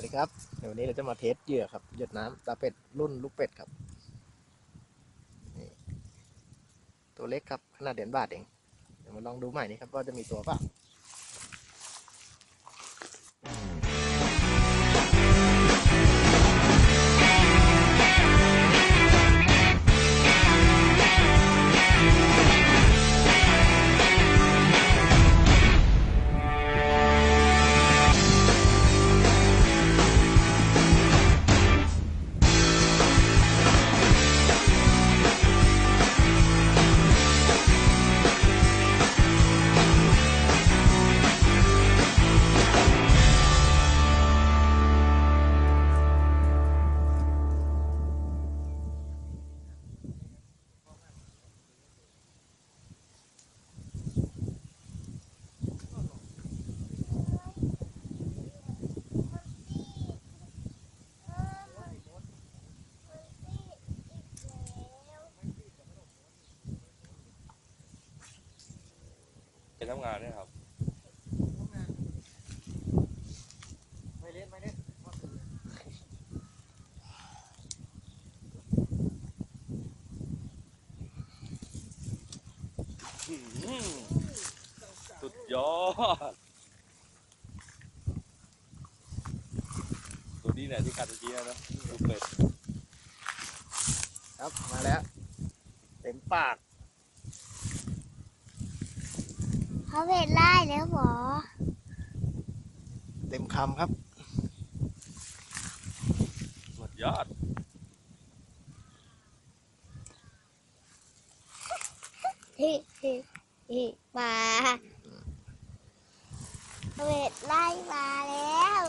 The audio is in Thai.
วัสดีครับเดี๋ยววันนี้เราจะมาเทสเหยื่อครับหยดน้ำตาเป็ดรุ่นลูกเป็ดครับตัวเล็กครับขนาดเดือนบาทเองเดี๋ยวมาลองดูใหม่นี้ครับว่าจะมีตัวเปล่า ทำงานเนี่ยครับไม่เล่นไม่เล่นสุดยอด ตัวนี้แหละที่กัดเมื่อกี้นะลูกเป็ด ครับมาแล้ว เต็มปาก เขาเห็นไล่แล้วหรอ เต็มคำครับสุดยอด ฮิฮิฮิมาเขาเห็นไล่มาแล้ว